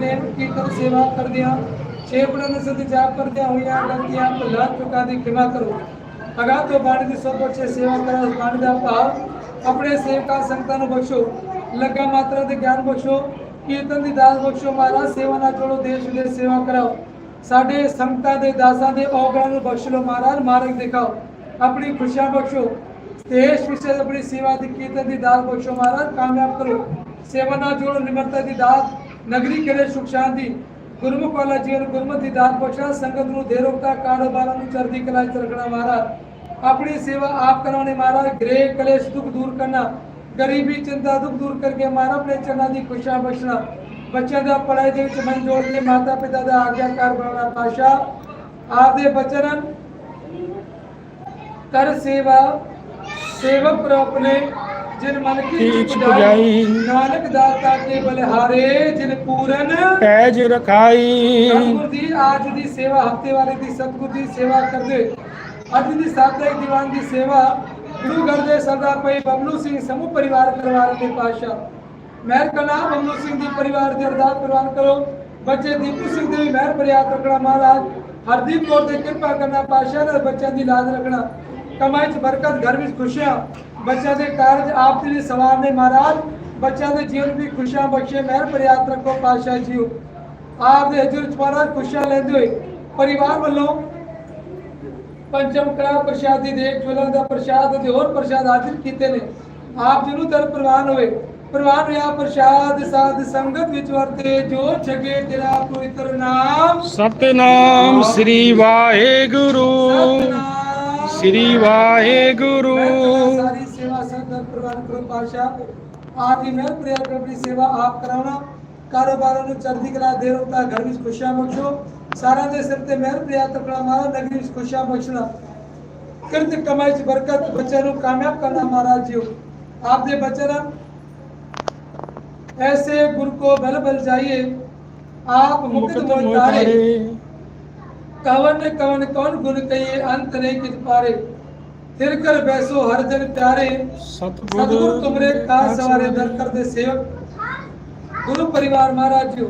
ਪ੍ਰੇਮ ਕੀਰਤਨ ਸੇਵਾ ਕਰਦਿਆਂ ਛੇ ਪੜਨ ਸਤ ਜਾਪ ਕਰਦਿਆਂ ਹੋਈਆਂ ਗਲਤੀਆਂ ਭੁੱਲਾਂ ਚੁੱਕਾਂ ਦੀ ਖਿਮਾ ਕਰੋ। ਅਗਾਹ ਤੋਂ ਬਾਣੀ ਦੀ ਸਭ ਬੱਚੇ ਸੇਵਾ ਕਰੋ ਬਾਣੀ ਦਾ ਭਾਵ ਆਪਣੇ ਸੇਵਕਾਂ ਸੰਗਤਾਂ ਨੂੰ ਬਖਸ਼ੋ। ਲੱਗਾ ਮਾਤਰਾ ਦੇ ਗਿਆਨ ਬਖਸ਼ੋ, ਕੀਰਤਨ ਦੀ ਦਾਸ ਬਖਸ਼ੋ, ਮਹਾਰਾਜ ਸੇਵਾ ਨਾਲ ਜੋੜੋ, ਦੇਸ਼ ਵਿਦੇਸ਼ ਸੇਵਾ ਕਰਾਓ। ਸਾਡੇ ਸੰਗਤਾਂ ਦੇ ਦਾਸਾਂ ਦੇ ਔਗਣਾਂ ਨੂੰ ਬਖਸ਼ ਲਓ, ਮਹਾਰਾਜ ਮਾਰਗ ਦਿਖਾਓ। ਆਪਣੀ ਖੁਸ਼ੀਆਂ ਬਖਸ਼ੋ। ਦੇਸ਼ ਵਿਸ਼ੇ ਆਪਣੀ ਸੇਵਾ ਦੀ ਕੀਰਤਨ ਦੀ ਦਾਤ ਬਖਸ਼ੋ, ਮਹਾਰਾਜ ਕਾਮਯਾਬ ਕਰੋ। ਸੇਵਾ ਨਾਲ ਜੋੜੋ, ਨਿਮਰਤਾ ਦੀ ਦਾਤ ਨਗਰੀ ਕਰੇ ਸੁਖ ਸ਼ਾਂਤੀ ਗੁਰਮੁਖ ਵਾਲਾ ਜੀਵਨ ਗੁਰਮਤਿ ਦੀ ਦਾਤ ਬਖਸ਼ਾ, ਸੰਗਤ ਨੂੰ ਦੇ ਰੋਗਤਾ ਕਾਰੋਬਾਰਾਂ ਨੂੰ ਚੜ੍ਹਦੀ ਕਲਾ ਚ ਰੱਖਣਾ ਮਹਾਰਾਜ। ਆਪਣੀ ਸੇਵਾ ਆਪ ਕਰਾਉਣੇ ਮਹਾਰਾਜ, ਗ੍ਰਹਿ ਕਲੇਸ਼ ਦੁੱਖ ਦੂਰ ਕਰਕੇ ਮਹਾਰਾਜ ਆਪਣੇ ਚਰਨਾਂ ਦੀ ਖੁਸ਼ੀਆਂ ਬਖਸ਼ਣਾ, ਬੱਚਿਆਂ ਦਾ ਪੜ੍ਹਾਈ ਦੇ ਵਿੱਚ ਮਨ ਜੋੜ ਕੇ ਮਾਤਾ ਪਿਤਾ ਦਾ ਆਗਿਆਕਾਰ ਬਣਾਉਣਾ ਪਾਸ਼ਾ ਆਪਦੇ ਬਚਨ ਕਰ ਸੇਵਾ, ਸੇਵਕ ਪ੍ਰੋ ਆਪਣੇ ਜਿਨ ਮਨ ਕੀ ਇੱਛ ਪੁਜਾਈ। ਨਾਨਕ ਦਾਤਾ ਕੇ ਬਲਿਹਾਰੇ ਜਿਨ ਪੂਰਨ ਪੈਜ ਰਖਾਈ। ਸਤਿਗੁਰ ਦੀ ਅੱਜ ਦੀ ਸੇਵਾ ਹਫ਼ਤੇ ਵਾਲੇ ਦੀ ਸਤਿਗੁਰ ਦੀ ਸੇਵਾ ਕਰਦੇ। ਅੱਜ ਦੀ ਸਾਤਿਕ ਦੀਵਾਨ ਦੀ ਸੇਵਾ ਗੁਰੂ ਘਰ ਦੇ ਸਰਦਾਰ ਭਾਈ ਬਬਲੂ ਸਿੰਘ ਸਮੂਹ ਪਰਿਵਾਰ ਪਰਿਵਾਰ ਦੇ ਪਾਸ਼ਾ ਮਹਿਰ ਕਲਾ ਬਬਲੂ ਸਿੰਘ ਦੀ ਪਰਿਵਾਰ ਦੇ ਅਰਦਾਸ ਪ੍ਰਵਾਨ ਕਰੋ। ਬੱਚੇ ਦੀਪੂ ਸਿੰਘ ਦੇ ਵੀ ਮਹਿਰ ਪ੍ਰਿਆਤ ਰੱਖਣਾ ਮਹਾਰਾਜ। ਹਰਦੀਪ ਕੌਰ ਦੇ ਕਿਰਪਾ ਕਰਨਾ ਪਾਸ਼ਾ ਨਾਲ ਬੱਚਿਆਂ ਦੀ ਲਾਜ ਰੱਖਣਾ। ਕਮਾਈ ਚ ਬਰਕਤ ਘਰ ਵਿੱਚ ਖੁਸ਼ੀਆਂ। ਬੱਚਿਆਂ ਦੇ ਕਾਰਜ ਆਪ ਦੇ ਲਈ ਸਵਾਰ ਨੇ ਮਹਾਰਾਜ। ਬੱਚਿਆਂ ਦੇ ਜੀਵਨ ਵੀ ਖੁਸ਼ੀਆਂ ਬਖਸ਼ੇ। ਮਹਿਰ ਪ੍ਰਿਆਤ ਰੱਖੋ ਪਾਸ਼ਾ ਜੀਓ। ਆਪ ਦੇ ਹਜ਼ੂਰ ਚ ਮਹਾਰਾਜ ਖੁਸ਼ੀਆਂ ਲੈਂਦੇ ਹੋਏ ਪਰਿਵਾਰ ਵੱਲੋਂ ਪੰਚਮ ਕਲਾ ਪ੍ਰਸ਼ਾਦੀ ਦੇ ਚੁਲਾ ਦਾ ਪ੍ਰਸ਼ਾਦ ਅਤੇ ਹੋਰ ਪ੍ਰਸ਼ਾਦ ਹਾਜ਼ਰ ਕੀਤੇ ਨੇ। ਆਪ ਜੀ ਨੂੰ ਦਰ ਪ੍ਰਵਾਨ ਹੋਏ ਪ੍ਰਵਾਨ ਹੋਇਆ ਪ੍ਰਸ਼ਾਦ ਸਾਧ ਸੰਗਤ ਵਿੱਚ ਵਰਤੇ। ਜੋ ਛਗੇ ਤੇਰਾ ਪਵਿੱਤਰ ਨਾਮ। ਸਤਨਾਮ ਸ੍ਰੀ ਵਾਹਿਗੁਰੂ। ਸਤਨਾਮ। ਸ੍ਰੀ ਵਾਹਿਗੁਰੂ। ਸਾਰੀ ਸੇਵਾ ਸੰਗਤ ਪ੍ਰਵਾਨ ਕਰੋ ਪਾਸ਼ਾ ਆਪ ਹੀ ਮਿਹਰ ਪ੍ਰਿਆ ਕਰ ਆਪਣੀ ਸੇਵਾ ਆਪ ਕਰਾਉਣਾ ਕਾਰੋਬਾਰਾਂ ਨੂੰ ਚੜ੍ਹਦੀ ਕਲਾ ਦੇ ਰੋਤਾ ਘਰ ਵਿੱਚ ਖੁਸ਼ੀਆਂ ਬਖਸ਼ੋ ਸਾਰਿਆਂ ਦੇ ਸਿਰ ਤੇ ਮਿਹਰ ਪ੍ਰਿਆ ਤਪਣਾ ਮਾਰਾ ਨਗਰੀ ਵਿੱਚ ਖੁਸ਼ੀਆਂ ਬਖਸ਼ਣਾ ਕਿਰਤ ਕਮਾਈ ਚ ਬਰਕਤ ਬੱਚਿਆਂ ਨੂੰ ਕਾਮਯਾਬ ਕਰਨਾ ਮਹਾਰਾਜ ਜੀਓ ਆਪ ਦੇ ਬਚਨ ऐसे गुरु को बल बल जाइए आप मुक्त ਮੁਕਤ मोह तारे ਮੋਤਾਰੇ कवन कवन कौन गुण कहिए अंत नहीं कित पारे ਤਿਰ ਕਰ ਬੈਸੋ ਹਰ ਜਨ ਪਿਆਰੇ। ਸਤਿਗੁਰ ਤੁਮਰੇ ਕਾਜ ਸਵਾਰੇ ਦਰ ਦੇ ਸੇਵਕ। ਗੁਰੂ ਪਰਿਵਾਰ ਮਹਾਰਾਜ ਜੀ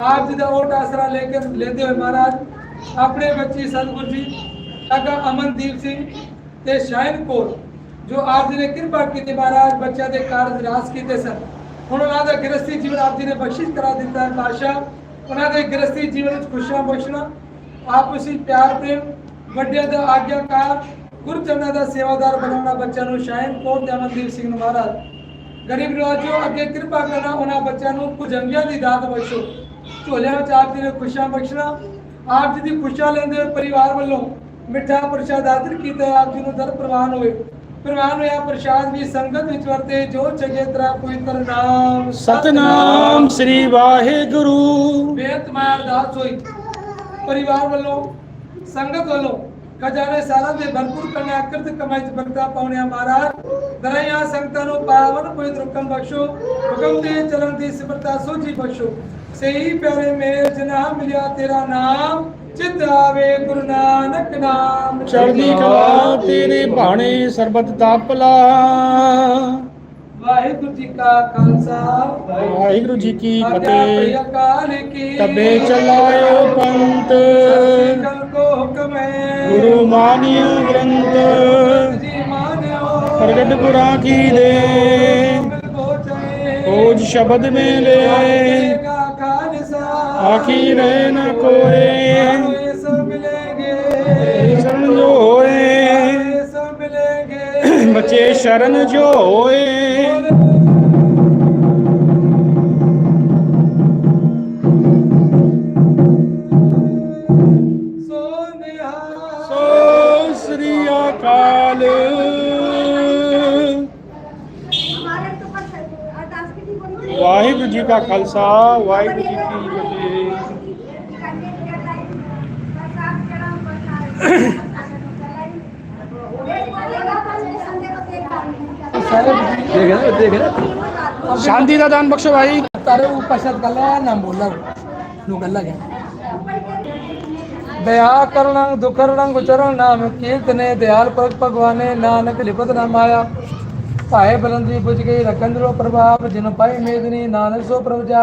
ਆਪ ਜੀ ਦਾ ਓਟ ਆਸਰਾ ਲੈ ਕੇ ਲੈਂਦੇ ਹੋਏ ਮਹਾਰਾਜ ਆਪਣੇ ਬੱਚੀ ਸਤਿਗੁਰ ਜੀ ਅਗਾ ਅਮਨਦੀਪ ਸਿੰਘ ਤੇ ਸ਼ਾਇਨ ਕੋਲ ਜੋ ਆਪ ਜੀ ਨੇ ਕਿਰਪਾ ਕੀਤੀ ਮਹਾਰਾਜ ਬੱਚਿਆਂ ਦੇ ਕਾਰਜ ਰਾਸ ਕੀਤੇ ਸਨ। ਹੁਣ ਉਹਨਾਂ ਦਾ ਗ੍ਰਸਤੀ ਜੀਵਨ ਆਪ ਜੀ ਨੇ ਬਖਸ਼ਿਸ਼ ਕਰਾ ਦਿੱਤਾ ਹੈ ਬਾਦਸ਼ਾਹ ਉਹਨਾਂ ਦੇ ਗ੍ਰਸਤੀ ਜੀਵਨ ਵਿੱਚ ਖੁਸ਼ੀਆਂ ਬਖਸ਼ਣਾ ਆਪਸੀ ਪਿਆਰ ਪ੍ਰੇਮ ਵੱਡਿਆਂ ਦਾ ਆਗਿਆਕਾਰ ਗੁਰਚਰਨਾਂ ਦਾ ਸੇਵਾਦਾਰ ਬਣਾਉਣਾ ਬੱਚਿਆਂ ਨੂੰ ਸ਼ਾਇਨ ਕੋਟ ਤੇ ਅਮਨਦੀਪ ਸਿੰਘ ਨੂੰ ਮਹਾਰਾਜ। ਗਰੀਬ ਨਵਾਜੋ ਅੱਗੇ ਕਿਰਪਾ ਕਰਨਾ ਉਹਨਾਂ ਬੱਚਿਆਂ ਨੂੰ ਭੁਜੰਗੀਆਂ ਦੀ ਦਾਤ ਬਖਸ਼ੋ। ਝੋਲਿਆਂ ਵਿੱਚ ਆਪ ਜੀ ਨੇ ਖੁਸ਼ੀਆਂ ਬਖਸ਼ਣਾ ਆਪ ਜੀ ਦੀ ਖੁਸ਼ੀਆਂ ਲੈਂਦੇ ਹੋਏ ਪਰਿਵਾਰ ਵੱਲੋਂ ਮਿੱਠਾ ਪ੍ਰਸ਼ਾਦ ਆਦਰ ਕੀਤਾ ਆਪ ਜੀ ਨੂੰ ਦਰ ਪ੍ਰਵਾਨ ਹੋਏ ਪ੍ਰਵਾਨ ਹੋਇਆ ਪ੍ਰਸ਼ਾਦ ਵੀ ਸੰਗਤ ਵਿੱਚ ਵਰਤੇ ਜੋ ਚੰਗੇ ਤਰ੍ਹਾਂ ਪਵਿੱਤਰ ਨਾਮ ਸਤਨਾਮ ਸ੍ਰੀ ਵਾਹਿਗੁਰੂ। ਬੇਅੰਤ ਮਾਇਆ ਅਰਦਾਸ ਹੋਈ। ਪਰਿਵਾਰ ਵੱਲੋਂ ਸੰਗਤ ਵੱਲੋਂ ਖਜ਼ਾਨੇ ਸਾਲਾਂ ਦੇ ਭਰਪੂਰ ਕਰਨੇ ਅਕਰਤ ਕਮਾਈ ਚ ਬਰਕਤਾਂ ਪਾਉਣਿਆ ਮਹਾਰਾਜ। ਦਰਾਈਆਂ ਸੰਗਤਾਂ ਨੂੰ ਪਾਵਨ ਪਵਿੱਤਰ ਹੁਕਮ ਬਖਸ਼ੋ ਹੁਕਮ ਦੇ ਚਲਨ ਦੀ ਸਿਮਰਤਾ ਸੋਝੀ ਬਖਸ਼ੋ। ਸਹੀ ਪਿਆਰੇ ਮੇਰ ਜਨਾ ਮਿਲਿਆ ਤੇਰਾ ਨਾਮ ਚਿਤ ਆਵੇ ਗੁਰੂ ਨਾਨਕ ਨਾਮ। ਚੜ੍ਹਦੀ ਕਲਾ ਤੇਰੇ ਬਾਣੇ ਸਰਬਤ ਭਲਾ। ਵਾਹਿਗੁਰੂ ਜੀ ਕਾ ਖਾਲਸਾ ਵਾਹਿਗੁਰੂ ਜੀ ਕੀ ਫਤਿਹ। ਅਕਾਲ ਕੀ ਤਬੇ ਚਲਾਇਓ ਪੰਥ। ਕਲ ਕੋ ਹੁਕਮ ਹੈ। ਗੁਰੂ ਮਾਨਿਓ ਗ੍ਰੰਥ। ਜੀ ਪ੍ਰਗਟ ਗੁਰਾਂ ਕੀ ਦੇ। ਖੋਜ ਸ਼ਬਦ ਮੇਲੇ। ਆਖੀ ਰਹਿ ਨ ਕੋਏ ਸ਼ਰਨ ਜੋ ਹੋਏ ਬੱਚੇ ਸ਼ਰਨ ਜੋ ਹੋਏ ਅਕਾਲ हमारे तो पर अरदास की थी बोली ਵਾਹਿਗੁਰੂ ਜੀ ਕਾ ਖਾਲਸਾ ਵਾਹਿਗੁਰੂ ਜੀ ਕੀ ਫਤਿਹ ਸ਼ਾਂਤੀ ਦਾ ਦਾਨ ਬਖਸ਼ੋ ਭਾਈ तारे ऊपर शब्द गला ना बोला नु गला गया દયા કરણંગ દુખરણંગ ઉચરણ નામ કીર્તને દયાલ પ્રગ ભગવાને નાનક લિપત નામ આયા ભાઈ બલંદી પૂજ ગઈ રકંદરો પ્રભાવ જન પાઈ મેદની નાનક સો પ્રભજા